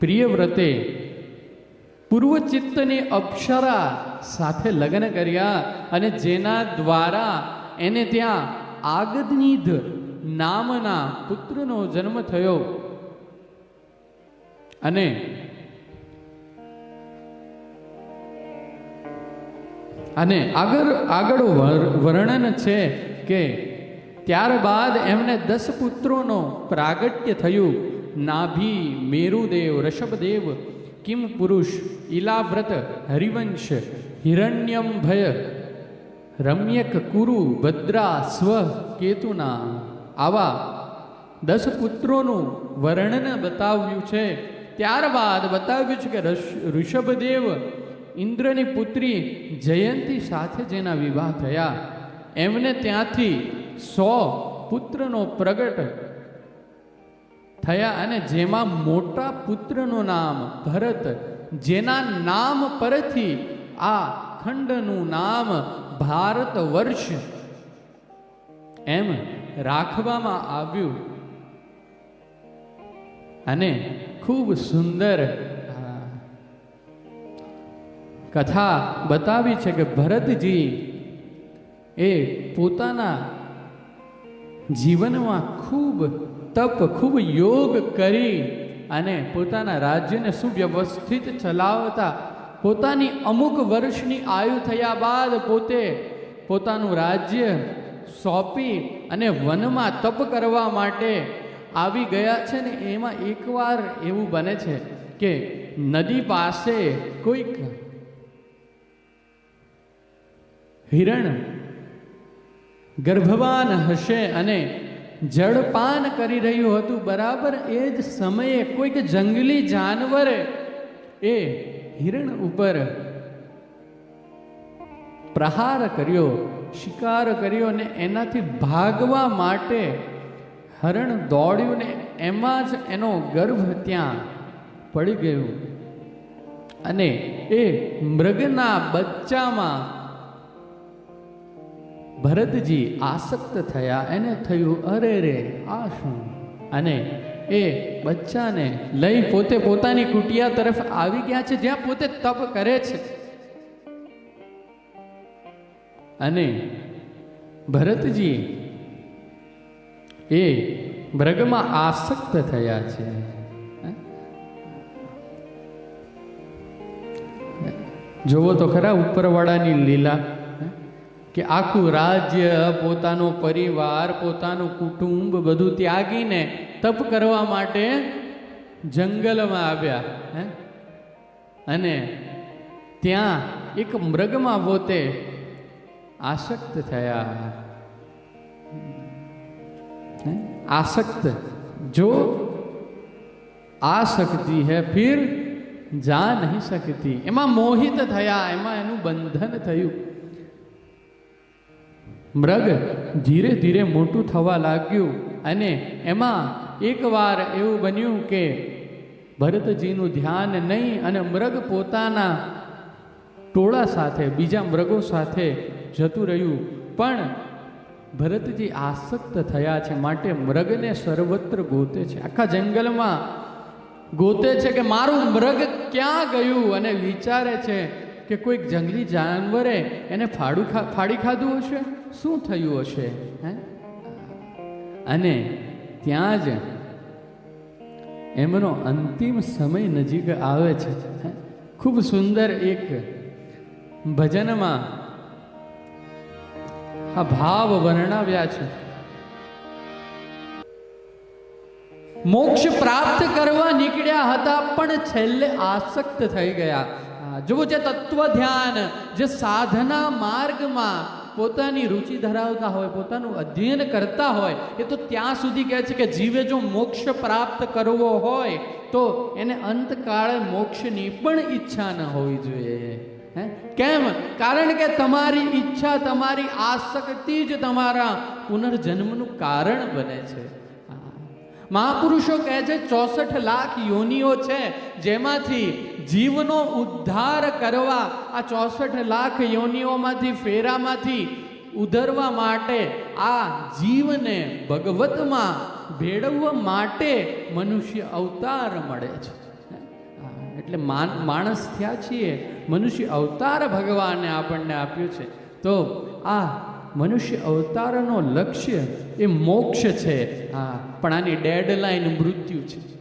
પ્રિયવ્રતે પૂર્વચિત્તની અપ્સરા સાથે લગ્ન કર્યા અને જેના દ્વારા એને ત્યાં આગદનિધ નામના પુત્રનો જન્મ થયો. અને અને આગળ આગળ વર્ણન છે કે ત્યારબાદ એમને દસ પુત્રોનો પ્રાગટ્ય થયું. નાભી મેરુદેવ ઋષભદેવ કિમ પુરુષ ઈલાવ્રત હરિવંશ હિરણ્યમ ભય રમ્યક કુરુ ભદ્રા સ્વ કેતુના આવા દસ પુત્રોનું વર્ણન બતાવ્યું છે ત્યારબાદ બતાવ્યું છે કે ઋષ- ઋષભદેવ ઇન્દ્રની પુત્રી જયંતી સાથે જેના વિવાહ થયા એમને ત્યાંથી સો પુત્રનો પ્રગટ થયા અને જેમાં મોટા પુત્રનું નામ ભરત, જેના નામ પરથી આ ખંડનું નામ ભારત વર્ષ એમ રાખવામાં આવ્યું. અને ખૂબ સુંદર કથા બતાવી છે કે ભરતજી એ પોતાના જીવનમાં ખૂબ તપ ખૂબ યોગ કરી અને પોતાના રાજ્યને સુવ્યવસ્થિત ચલાવતા, પોતાની અમુક વર્ષની આયુ થયા બાદ પોતે પોતાનું રાજ્ય સોંપી અને વનમાં તપ કરવા માટે આવી ગયા છે ને એમાં એકવાર એવું બને છે કે નદી પાસે કોઈક હિરણ ગર્ભવાન હશે અને જળપાન કરી રહ્યું હતું. બરાબર એ જ સમયે કોઈક જંગલી જાનવરે એ હિરણ ઉપર પ્રહાર કર્યો, શિકાર કર્યો ને એનાથી ભાગવા માટે હરણ દોડ્યું ને એમાં જ એનો ગર્ભ ત્યાં પડી ગયું. અને એ મૃગના બચ્ચામાં ભરતજી આસક્ત થયા, એને થયું, અરે રે, આ શું? અને એ બચ્ચાને લઈ પોતે પોતાની કુટિયા તરફ આવી ગયા છે, જ્યાં પોતે તપ કરે છે. અને ભરતજી એ ભ્રગમાં આસક્ત થયા છે. જોવો તો ખરા ઉપરવાળાની લીલા કે આખું રાજ્ય પોતાનો પરિવાર, પોતાનું કુટુંબ બધું ત્યાગીને તપ કરવા માટે જંગલમાં આવ્યા, હે? અને ત્યાં એક મૃગમાં પોતે આસક્ત થયા? આસક્ત. જો આ શકતી હૈ, ફિર જા નહીં શકતી. એમાં મોહિત થયા, એમાં એનું બંધન થયું. મૃગ ધીરે ધીરે મોટું થવા લાગ્યું અને એમાં એકવાર એવું બન્યું કે ભરતજીનું ધ્યાન નહીં અને મૃગ પોતાના ટોળા સાથે, બીજા મૃગો સાથે જતું રહ્યું. પણ ભરતજી આસક્ત થયા છે માટે મૃગને સર્વત્ર ગોતે છે. આખા જંગલમાં ગોતે છે કે મારું મૃગ ક્યાં ગયું? અને વિચારે છે કે કોઈક જંગલી જાનવરે એને ફાડું ફાડી ખાધું હશે? શું થયું હશે, હે? અને ત્યાં જ એમનો અંતિમ સમય નજીક આવે છે ખૂબ સુંદર એક ભજનમાં આ ભાવ વર્ણવ્યા છે. મોક્ષ પ્રાપ્ત કરવા નીકળ્યા હતા, પણ છેલ્લે આસક્ત થઈ ગયા. જુઓ જે તત્વ ધ્યાન જે સાધના માર્ગમાં પોતાની રુચિ ધરાવતા હોય, પોતાનું અધ્યયન કરતા હોય, એ તો ત્યાં સુધી કહે છે કે જીવે જો મોક્ષ પ્રાપ્ત કરવો હોય, તો એને અંતકાળે મોક્ષની પણ ઈચ્છા ન હોવી જોઈએ. હે? કેમ? કારણ કે તમારી ઈચ્છા, તમારી આસક્તિ જ તમારા પુનર્જન્મનું કારણ બને છે. મહાપુરુષો કહે છે, ચોસઠ લાખ યોનિઓ છે, જેમાંથી જીવનો ઉદ્ધાર કરવા આ ચોસઠ લાખ યોનિઓમાંથી, ફેરામાંથી ઉધરવા માટે, આ જીવને ભગવતમાં ભેળવવા માટે મનુષ્ય અવતાર મળે છે. એટલે માન, માણસ થયા છીએ, મનુષ્ય અવતાર ભગવાને આપણને આપ્યું છે. તો આ મનુષ્ય અવતારનો લક્ષ્ય એ મોક્ષ છે. હા, પણ આની ડેડલાઈન મૃત્યુ છે.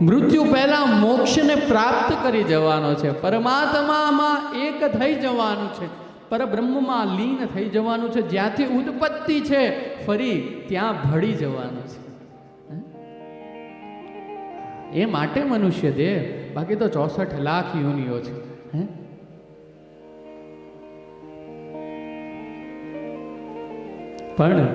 મૃત્યુ પહેલા મોક્ષને પ્રાપ્ત કરી જવાનો છે. પરમાત્મામાં એક થઈ જવાનું છે. પરબ્રહ્મમાં લીન થઈ જવાનું છે. જ્યાંથી ઉત્પત્તિ છે, ફરી ત્યાં ભળી જવાનું છે. એ માટે મનુષ્ય દેહ બાકી તો ચોસઠ લાખ યોનિઓ છે. હે? પણ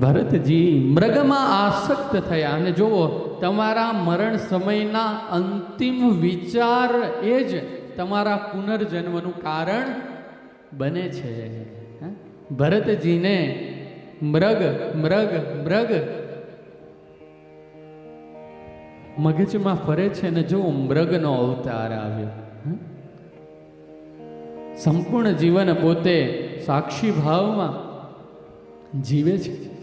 ભરતજી મૃગમાં આસક્ત થયા અને જુઓ, તમારા મરણ સમયના અંતિમ વિચાર એ જ તમારા પુનર્જન્મનું કારણ બને છે? ભરતજીને મૃગ મૃગ મૃગ મગજમાં ફરે છે ને જો મૃગનો અવતાર આવ્યો? સંપૂર્ણ જીવન પોતે સાક્ષી ભાવમાં જીવે છે.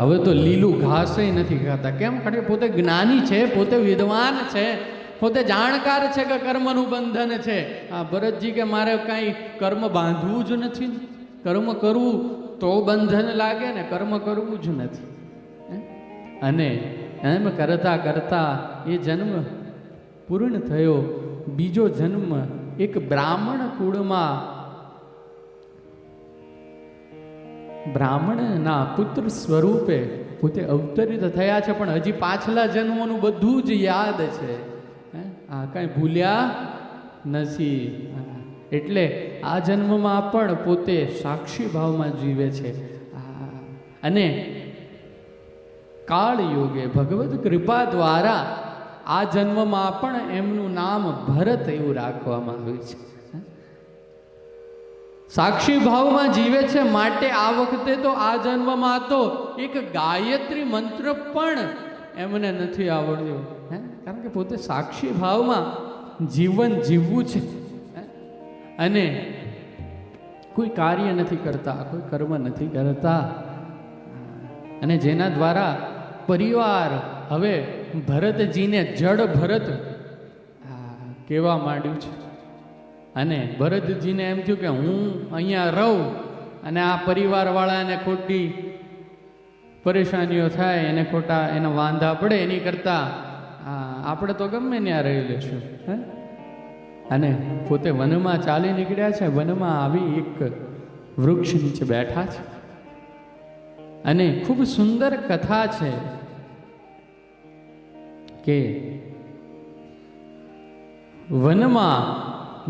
હવે તો લીલું ઘાસે નથી ખાતા. કેમ? કારણ કે પોતે જ્ઞાની છે, પોતે વિદ્વાન છે, પોતે જાણકાર છે કે કર્મનું બંધન છે. આ ભરતજી કે મારે કાંઈ કર્મ બાંધવું જ નથી કર્મ કરવું તો બંધન લાગે ને કર્મ કરવું જ નથી? અને એમ કરતા કરતા એ જન્મ પૂર્ણ થયો બીજો જન્મ એક બ્રાહ્મણ કુળમાં બ્રાહ્મણના પુત્ર સ્વરૂપે પોતે અવતરિત થયા છે, પણ હજી પાછલા જન્મોનું બધું જ યાદ છે? આ કાંઈ ભૂલ્યા નથી એટલે આ જન્મમાં પણ પોતે સાક્ષી ભાવમાં જીવે છે. અને કાળ યોગે ભગવત કૃપા દ્વારા આ જન્મમાં પણ એમનું નામ ભરત એવું રાખવામાં આવ્યું છે. સાક્ષી ભાવમાં જીવે છે, માટે આ વખતે તો આ જન્મમાં તો એક ગાયત્રી મંત્ર પણ એમને નથી આવડ્યો. હે? કારણ કે પોતે સાક્ષી ભાવમાં જીવન જીવવું છે? અને કોઈ કાર્ય નથી કરતા, કોઈ કર્મ નથી કરતા. અને જેના દ્વારા પરિવાર હવે ભરતજીને જડ ભરત કહેવા માંડ્યું છે. અને ભરતજીને એમ થયું કે હું અહીંયા રહું અને આ પરિવારવાળાને ખોટી પરેશાનીઓ થાય, એને ખોટા એના વાંધા પડે, એની કરતાં આપણે તો ગમે ત્યાં રહી લેશું હે? અને પોતે વનમાં ચાલી નીકળ્યા છે, વનમાં આવી એક વૃક્ષ નીચે બેઠા છે. અને ખૂબ સુંદર કથા છે. કે વનમાં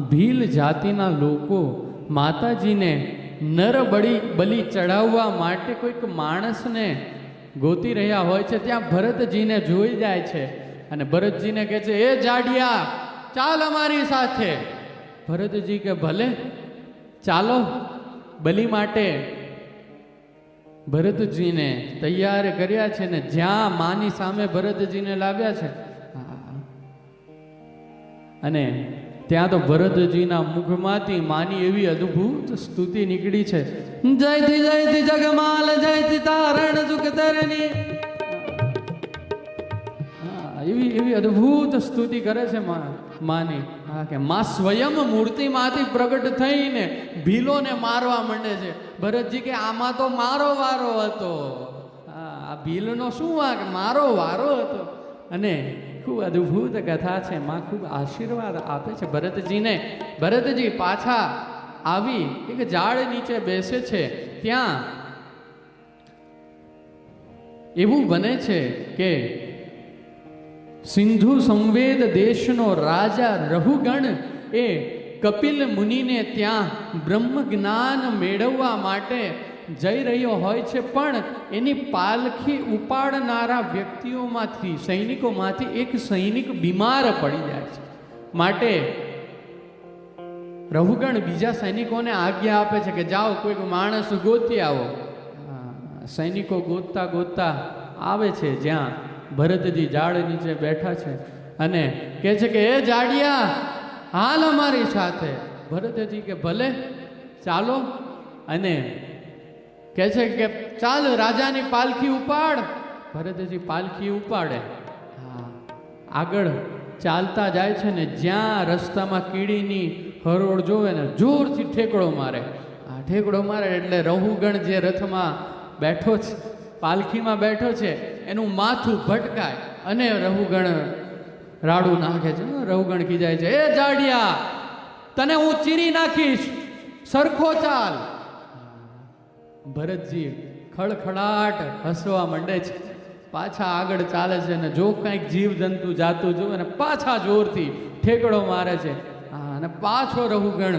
ભીલ જાતિના લોકો માતાજીને નર બળી, બલિ ચડાવવા માટે કોઈક માણસને ગોતી રહ્યા હોય છે, ત્યાં ભરતજીને જોઈ જાય છે અને ભરતજીને કહે છે, એ જાડિયા, ચાલ અમારી સાથે. ભરતજી કે, ભલે, ચાલો, બલિ માટે ભરતજીને તૈયાર કર્યા છે ને જ્યાં માની સામે ભરતજીને લાવ્યા છે. અને ત્યાં તો ભરતજીના મુખમાંથી માની એવી અદ્ભુત સ્તુતિ નીકળી છે. જયથી જયથી જગમાલ જયથી તારણ તરની એવી એવી અદ્ભુત સ્તુતિ કરે છે મા માની. હા, કે માં સ્વયં મૂર્તિમાંથી પ્રગટ થઈને ભીલોને મારવા માંડે છે. ભરતજી કે, આમાં તો મારો વારો હતો. આ ભીલનો શું વાંક? મારો વારો હતો. અને ખૂબ અદ્ભુત કથા છે. માં ખૂબ આશીર્વાદ આપે છે ભરતજીને. ભરતજી પાછા આવી એક ઝાડ નીચે બેસે છે. ત્યાં એવું બને છે કે સિંધુ સંવેદ દેશનો રાજા રહુગણ એ કપિલ મુનિને ત્યાં બ્રહ્મ જ્ઞાન મેળવવા માટે જઈ રહ્યો હોય છે. પણ એની પાલખી ઉપાડનારા વ્યક્તિઓમાંથી, સૈનિકોમાંથી એક સૈનિક બીમાર પડી જાય છે. માટે રહુગણ બીજા સૈનિકોને આજ્ઞા આપે છે કે જાઓ, કોઈક માણસ ગોતી આવો. સૈનિકો ગોતતા ગોતતા આવે છે જ્યાં ભરતજી ઝાડ નીચે બેઠા છે અને કહે છે કે, એ જાડિયા, હાલ અમારી સાથે. ભરતજી કે, ભલે, ચાલો. અને કહે છે કે, ચાલ, રાજાની પાલખી ઉપાડ. ભરતજી પાલખી ઉપાડે. હા, આગળ ચાલતા જાય છે ને, જ્યાં રસ્તામાં કીડીની હરોળ જોવે ને, જોરથી ઠેકડો મારે. આ ઠેકડો મારે એટલે રહુગણ જે રથમાં બેઠો છે, પાલખીમાં બેઠો છે એનું માથું ભટકાય અને રહુગણ રાડું નાખે છે. રહુગણ ખીજાય છે. એ જાડિયા, તને હું ચીરી નાખીશ. સરખો ચાલ. ભરતજી ખડખડાટ હસવા માંડે છે. પાછા આગળ ચાલે છે ને જો કંઈક જીવ જંતુ જાતું જોવે ને પાછા જોરથી ઠેકડો મારે છે. હા, અને પાછો રહુગણ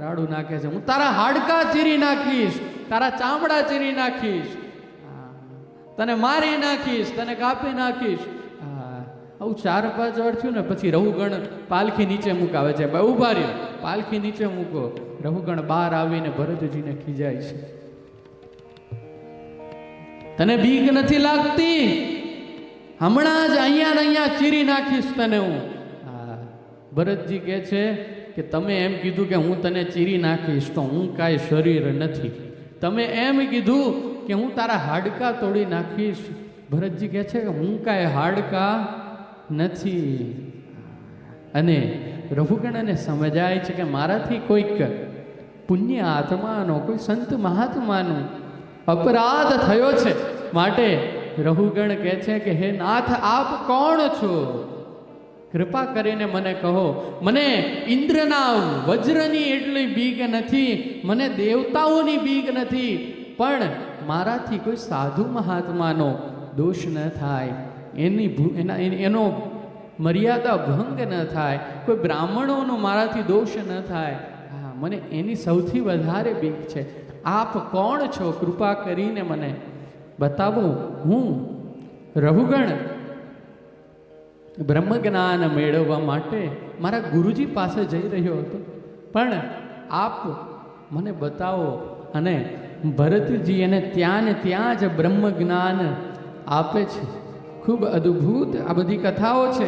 રાડું નાખે છે. હું તારા હાડકા ચીરી નાખીશ, તારા ચામડા ચીરી નાખીશ. તને મારી નાખીશ, તને કાપી નાખીશ. આવું ચાર પાંચ વાર થયું ને, પછી રહુગણ પાલખી નીચે મુકાવે છે. ભાઈ ઊભા રહ્યો. પાલખી નીચે મૂકો. રહુગણ બહાર આવીને ભરતજીને ખીજાય છે. તને બીક નથી લાગતી? હમણાં જ અહીંયા ને અહીંયા ચીરી નાખીશ તને હા. ભરતજી કહે છે કે તમે એમ કીધું કે હું તને ચીરી નાખીશ, તો હું કાંઈ શરીર નથી. તમે એમ કીધું કે હું તારા હાડકા તોડી નાખીશ. ભરતજી કહે છે કે હું કાંઈ હાડકા નથી. અને રઘુગણને સમજાય છે કે મારાથી કોઈક પુણ્ય આત્માનો, કોઈ સંત મહાત્માનો અપરાધ થયો છે. માટે રહુગણ કહે છે કે હે નાથ, આપ કોણ છો? કૃપા કરીને મને કહો. મને ઇન્દ્રના વજ્રની એટલી બીક નથી. મને દેવતાઓની બીક નથી. પણ મારાથી કોઈ સાધુ મહાત્માનો દોષ ન થાય. એની એના એની- મર્યાદા ભંગ ન થાય. કોઈ બ્રાહ્મણોનો મારાથી દોષ ન થાય. હા, મને એની સૌથી વધારે બીક છે. આપ કોણ છો? કૃપા કરીને મને બતાવો. હું રઘુગણ બ્રહ્મ જ્ઞાન મેળવવા માટે મારા ગુરુજી પાસે જઈ રહ્યો હતો. પણ આપ મને બતાવો અને ભરતજી એને ત્યાં ને ત્યાં જ બ્રહ્મ જ્ઞાન આપે છે. ખૂબ અદ્ભુત આ બધી કથાઓ છે.